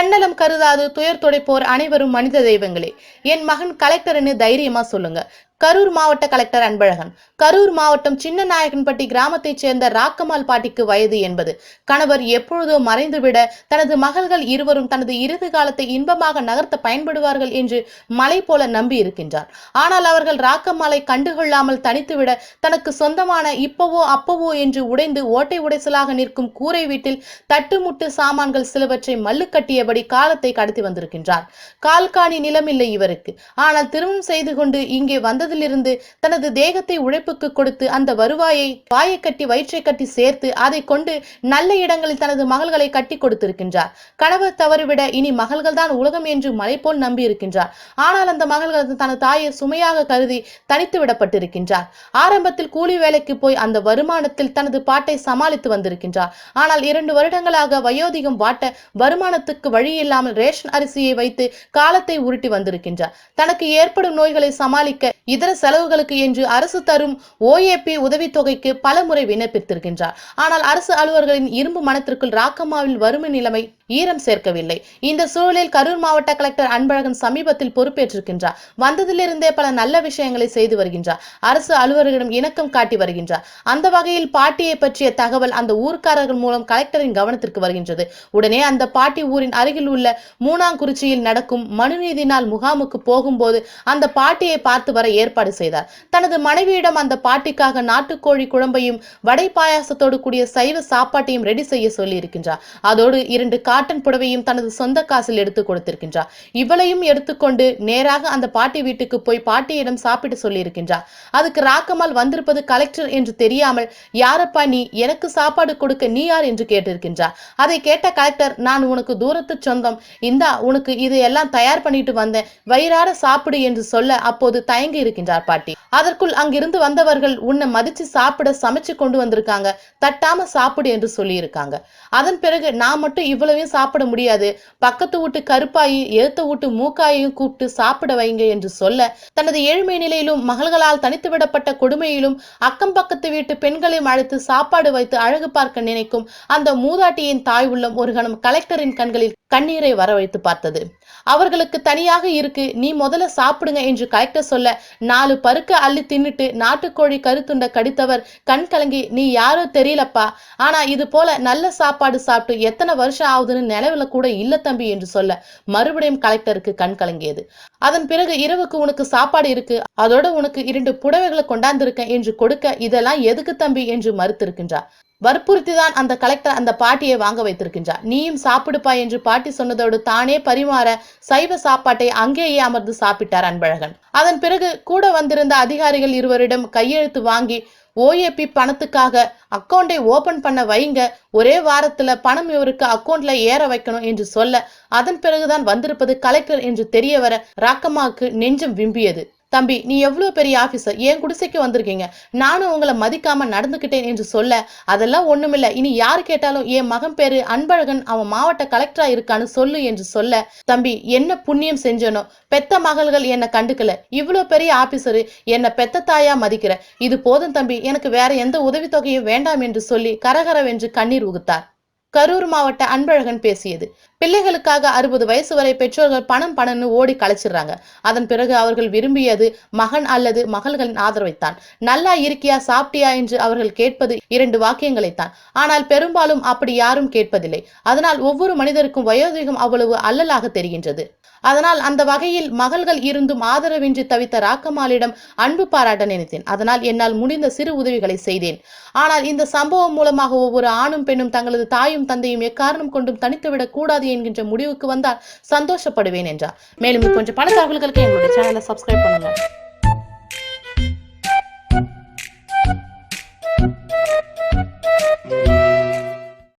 தன்னலம் கருதாது துயர் துடைப்போர் அனைவரும் மனித தெய்வங்களே. என் மகன் கலெக்டர்னு தைரியமா சொல்லுங்க. கரூர் மாவட்ட கலெக்டர் அன்பழகன். கரூர் மாவட்டம் சின்னநாயக்கன்பட்டி கிராமத்தைச் சேர்ந்த ராக்கமால் பாட்டிக்கு வயது என்பது. கணவர் எப்பொழுதோ மறைந்துவிட தனது மகள்கள் இருவரும் தனது இறுதி காலத்தை இன்பமாக நகர்த்த பயன்படுவார்கள் என்று மலை போல நம்பி இருக்கின்றார். ஆனால் அவர்கள் ராக்கம்மாலை கண்டுகொள்ளாமல் தனித்துவிட தனக்கு சொந்தமான இப்பவோ அப்பவோ என்று உடைந்து ஓட்டை உடைசலாக நிற்கும் கூரை வீட்டில் தட்டுமுட்டு சாமான்கள் சிலவற்றை மல்லு கட்டியபடி காலத்தை கடத்தி வந்திருக்கின்றார். கால்காணி நிலமில்லை இவருக்கு. ஆனால் திருமணம் செய்து கொண்டு இங்கே வந்தது வந்ததிலிருந்து தனது தேகத்தை உழைப்புக்கு கொடுத்து அந்த வருவாயை வாயை கட்டி வயிற்றை கட்டி சேர்த்து அதை கொண்டு நல்ல இடங்களில் தனது மகள்களை கட்டி கொடுத்திருக்கின்றார். கணவர் தவறிவிட இனி மகள்கள் தான் உலகம் என்று மலை போல் நம்பியிருக்கின்றார். ஆனால் அந்த மகள்கள் தனது தாயை சுமையாக கருதி தனித்து விடப்பட்டிருக்கின்றார். ஆரம்பத்தில் கூலி வேலைக்கு போய் அந்த வருமானத்தில் தனது பாட்டை சமாளித்து வந்திருக்கின்றார். ஆனால் இரண்டு வருடங்களாக வயோதிகம் வாட்ட வருமானத்துக்கு வழி இல்லாமல் ரேஷன் அரிசியை வைத்து காலத்தை உருட்டி வந்திருக்கின்றார். தனக்கு ஏற்படும் நோய்களை சமாளிக்க இதர செலவுகளுக்கு என்று அரசு தரும் ஓஏபி உதவித்தொகைக்கு பல முறை விண்ணப்பித்திருக்கின்றார். ஆனால் அரசு அலுவலர்களின் இரும்பு மனத்திற்குள் ராக்கம்மாவில் வறுமை நிலைமை ஈரம் சேர்க்கவில்லை. இந்த சூழலில் கரூர் மாவட்ட கலெக்டர் அன்பழகன் சமீபத்தில் பொறுப்பேற்றிருக்கின்றார். வந்ததிலிருந்தே பல நல்ல விஷயங்களை செய்து வருகின்றார். அரசு அலுவலர்களிடம் இணக்கம் காட்டி வருகின்றார். அந்த வகையில் பாட்டியை பற்றிய தகவல் அந்த ஊர்க்காரர்கள் மூலம் கலெக்டரின் கவனத்திற்கு வருகின்றது. உடனே அந்த பாட்டி ஊரின் அருகில் உள்ள மூணாங்குறிச்சியில் நடக்கும் மனுநீதி நாள் முகாமுக்கு போகும்போது அந்த பாட்டியை பார்த்து வர ஏற்பாடு செய்தார். தனது மனைவியிடம் அந்த பாட்டிக்காக நாட்டுக்கோழி குழம்பையும் வடை பாயாசத்தோடு கூடிய சைவ சாப்பாட்டையும் ரெடி செய்ய சொல்லி இருக்கின்றார் அதோடு இரண்டு கால் காட்டன் புடவையும் தனது சொந்த காசில் எடுத்து கொடுத்திருக்கின்றார். இவளையும் எடுத்துக்கொண்டு நேராக அந்த பாட்டி வீட்டுக்கு போய் பாட்டியிடம் சாப்பிட்டு சொல்லியிருக்கின்றார். அதுக்கு ராக்கமால் வந்திருப்பது கலெக்டர் என்று தெரியாமல் யாரப்பா நீ? எனக்கு சாப்பாடு கொடுக்க நீ யார்? என்று கேட்டிருக்கின்றார். அதை கேட்ட கலெக்டர் நான் உனக்கு தூரத்து சொந்தம். இந்தா உனக்கு இது எல்லாம் தயார் பண்ணிட்டு வந்தேன். வயிறார சாப்பிடு என்று சொல்ல அப்போது தயங்கி இருக்கின்றார் பாட்டி. அதற்குள் அங்கிருந்து வந்தவர்கள் உன்னை மதிச்சு சாப்பிட சமைச்சு கொண்டு வந்திருக்காங்க. தட்டாம சாப்பிடு என்று சொல்லியிருக்காங்க. அதன் பிறகு நான் மட்டும் இவ்வளவையும் சாப்பிட முடியாது. பக்கத்து வீட்டு கருப்பாயி எழுத்த வீட்டு மூக்காயையும் கூப்பிட்டு சாப்பிட வைங்க என்று சொல்ல தனது ஏழ்மை நிலையிலும் மகள்களால் தனித்து விடப்பட்ட கொடுமையிலும் அக்கம் பக்கத்து வீட்டு பெண்களையும் அழைத்து சாப்பாடு வைத்து அழகு பார்க்க நினைக்கும் அந்த மூதாட்டியின் தாய் உள்ளம் ஒரு கணம் கலெக்டரின் கண்களில் கண்ணீரை வர வைத்து பார்த்தது. அவர்களுக்கு தனியாக இருக்கு நீ முதல்ல சாப்பிடுங்க என்று கலெக்டர் சொல்ல நாலு பருக்க அள்ளி தின்னுட்டு நாட்டுக்கோழி கருத்துண்ட கடித்தவர் கண் கலங்கி நீ யாரோ தெரியலப்பா ஆனா இது போல நல்ல சாப்பாடு சாப்பிட்டு எத்தனை வருஷம் ஆகுதுன்னு நிலவுல கூட இல்ல தம்பி என்று சொல்ல மறுபடியும் கலெக்டருக்கு கண் கலங்கியது. அதன் பிறகு இரவுக்கு உனக்கு சாப்பாடு இருக்கு அதோட உனக்கு இரண்டு புடவைகளை கொண்டாந்திருக்கேன் என்று கொடுக்க இதெல்லாம் எதுக்கு தம்பி என்று மறுத்திருக்கின்றார். வற்புறுத்தி தான் அந்த கலெக்டர் அந்த பாட்டியை வாங்க வைத்திருக்கின்றார். நீயும் சாப்பிடுப்பா என்று பாட்டி சொன்னதோடு தானே பரிமாற சைவ சாப்பாட்டை அங்கேயே அமர்ந்து சாப்பிட்டார் அன்பழகன். அதன் பிறகு கூட வந்திருந்த அதிகாரிகள் இருவரிடம் கையெழுத்து வாங்கி ஓஏபி பணத்துக்காக அக்கௌண்டை ஓபன் பண்ண வைங்க ஒரே வாரத்துல பணம் இவருக்கு அக்கௌண்ட்ல ஏற வைக்கணும் என்று சொல்ல அதன் பிறகுதான் வந்திருப்பது கலெக்டர் என்று தெரிய வர ராக்கம்மாவுக்கு நெஞ்சம் விம்பியது. தம்பி நீ எவ்வளோ பெரிய ஆஃபீஸர் என் குடிசைக்கு வந்திருக்கீங்க? நானும் உங்களை மதிக்காம நடந்துக்கிட்டேன் என்று சொல்ல அதெல்லாம் ஒண்ணுமில்ல. இனி யார் கேட்டாலும் என் மகன் பேரு அன்பழகன் அவன் மாவட்ட கலெக்டரா இருக்கான்னு சொல்லு என்று சொல்ல தம்பி என்ன புண்ணியம் செஞ்சனோ பெத்த மகள்கள் என்னை கண்டுக்கல. இவ்வளோ பெரிய ஆபீசரு என்னை பெத்த தாயா மதிக்கிற. இது போதும் தம்பி எனக்கு வேற எந்த உதவித்தொகையும் வேண்டாம் என்று சொல்லி கரகரவென்று கண்ணீர் உகுத்தார். கரூர் மாவட்ட அன்பழகன் பேசியது. பிள்ளைகளுக்காக அறுபது வயசு வரை பெற்றோர்கள் பணம் பணம்னு ஓடி கலைச்சிடுறாங்க. அதன் பிறகு அவர்கள் விரும்பியது மகன் அல்லது மகள்களின் ஆதரவைத்தான். நல்லா இருக்கியா சாப்பிட்டியா என்று அவர்கள் கேட்பது இரண்டு வாக்கியங்களைத்தான். ஆனால் பெரும்பாலும் அப்படி யாரும் கேட்பதில்லை. அதனால் ஒவ்வொரு மனிதருக்கும் வயோதிகம் அவ்வளவு அல்லலாக தெரிகின்றது. அதனால் அந்த வகையில் மகள்கள் இருந்தும் ஆதரவின்றி தவித்த ராக்கமாலிடம் அன்பு பாராட்ட நினைத்தேன். அதனால் என்னால் முடிந்த சிறு உதவிகளை செய்தேன். ஆனால் இந்த சம்பவம் மூலமாக ஒவ்வொரு ஆணும் பெண்ணும் தங்களது தாயும் தந்தையும் எக்காரணம் கொண்டும் தனித்துவிடக் கூடாது என்கின்ற முடிவுக்கு வந்தால் சந்தோஷப்படுவேன் என்றார். மேலும் கொஞ்சம் பல தகவல்களுக்கு எங்களுடைய சேனலை சப்ஸ்கிரைப் பண்ணுங்க.